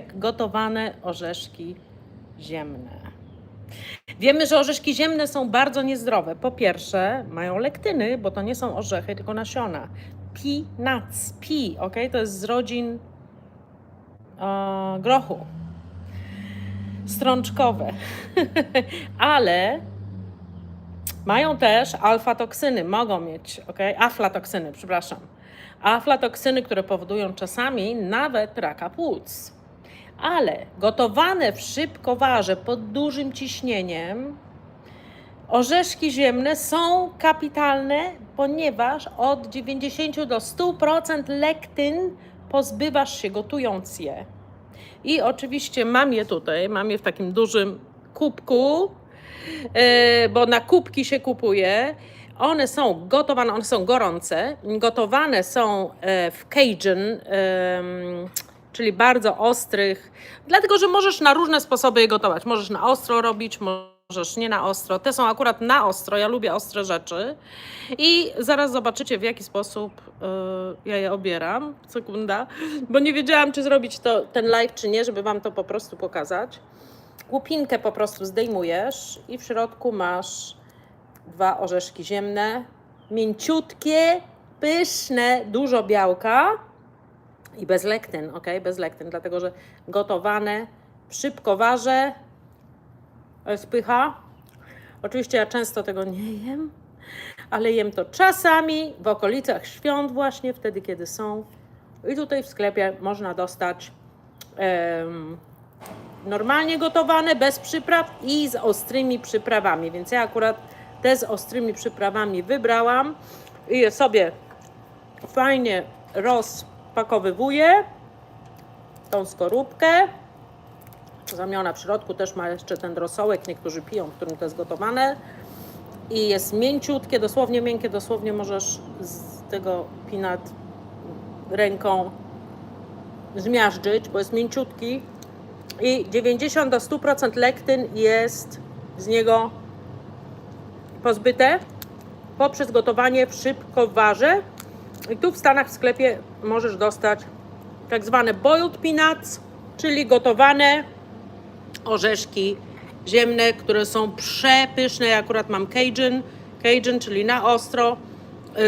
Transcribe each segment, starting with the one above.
gotowane orzeszki ziemne. Wiemy, że orzeszki ziemne są bardzo niezdrowe. Po pierwsze, mają lektyny, bo to nie są orzechy, tylko nasiona. Peanuts, pea, ok? To jest z rodzin e, grochu. Strączkowe. Ale mają też alfa-toksyny, mogą mieć, ok? Aflatoksyny, przepraszam. Aflatoksyny, które powodują czasami nawet raka płuc. Ale gotowane w szybkowarze pod dużym ciśnieniem orzeszki ziemne są kapitalne, ponieważ od 90 do 100% lektyn pozbywasz się gotując je. I oczywiście mam je tutaj, mam je w takim dużym kubku, e, bo na kubki się kupuje. One są gotowane, one są gorące. Gotowane są e, w Cajun, czyli bardzo ostrych, dlatego że możesz na różne sposoby je gotować. Możesz na ostro robić, możesz nie na ostro. Te są akurat na ostro, ja lubię ostre rzeczy. I zaraz zobaczycie, w jaki sposób e, ja je obieram. Sekunda, bo nie wiedziałam, czy zrobić to, ten live, czy nie, żeby Wam to po prostu pokazać. Łupinkę po prostu zdejmujesz i w środku masz dwa orzeszki ziemne, mięciutkie, pyszne, dużo białka i bez lektyn, ok? Bez lektyn, dlatego że gotowane w szybkowarze spycha. Oczywiście ja często tego nie jem, ale jem to czasami w okolicach świąt właśnie, wtedy kiedy są. I tutaj w sklepie można dostać em, normalnie gotowane, bez przypraw i z ostrymi przyprawami. Więc ja akurat te z ostrymi przyprawami wybrałam i je sobie fajnie rozpakowywuję. Tą skorupkę. Zamiona w środku też ma jeszcze ten rosołek, niektórzy piją, w którym to jest gotowane. I jest mięciutkie, dosłownie miękkie, dosłownie możesz z tego pinat ręką zmiażdżyć, bo jest mięciutki i 90 do 100% lektyn jest z niego pozbyte poprzez gotowanie w szybkowarze. I tu w Stanach w sklepie możesz dostać tak zwane boiled peanuts, czyli gotowane orzeszki ziemne, które są przepyszne. Ja akurat mam Cajun, Cajun, czyli na ostro,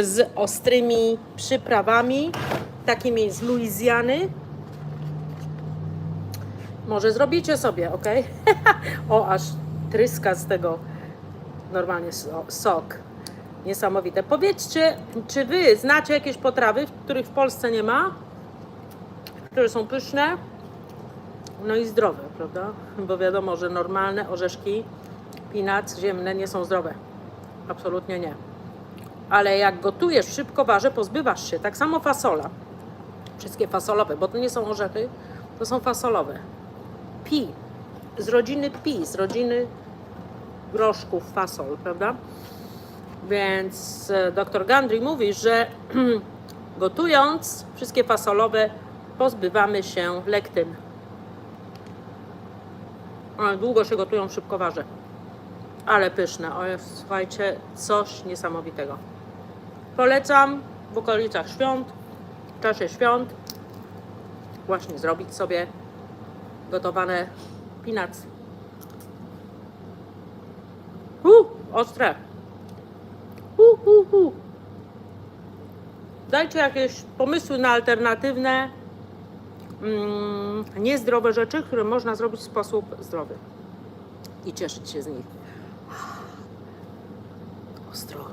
z ostrymi przyprawami, takimi z Luizjany. Może zrobicie sobie, ok? o, aż tryska z tego normalnie so- sok. Niesamowite. Powiedzcie, czy wy znacie jakieś potrawy, których w Polsce nie ma, które są pyszne, no i zdrowe, prawda? Bo wiadomo, że normalne orzeszki, peanuts ziemne nie są zdrowe. Absolutnie nie. Ale jak gotujesz w szybkowarze, pozbywasz się. Tak samo fasola. Wszystkie fasolowe, bo to nie są orzechy, to są fasolowe. Pi. Z rodziny pi, z rodziny groszków fasol, prawda? Więc e, dr Gandry mówi, że gotując wszystkie fasolowe pozbywamy się lektyn. Ale długo się gotują w szybkowarze. Ale pyszne. O, słuchajcie, coś niesamowitego. Polecam w okolicach świąt, w czasie świąt właśnie zrobić sobie gotowane peanuts. Uh, ostre. Uh, uh. Dajcie jakieś pomysły na alternatywne, mm, niezdrowe rzeczy, które można zrobić w sposób zdrowy i cieszyć się z nich. Ostro.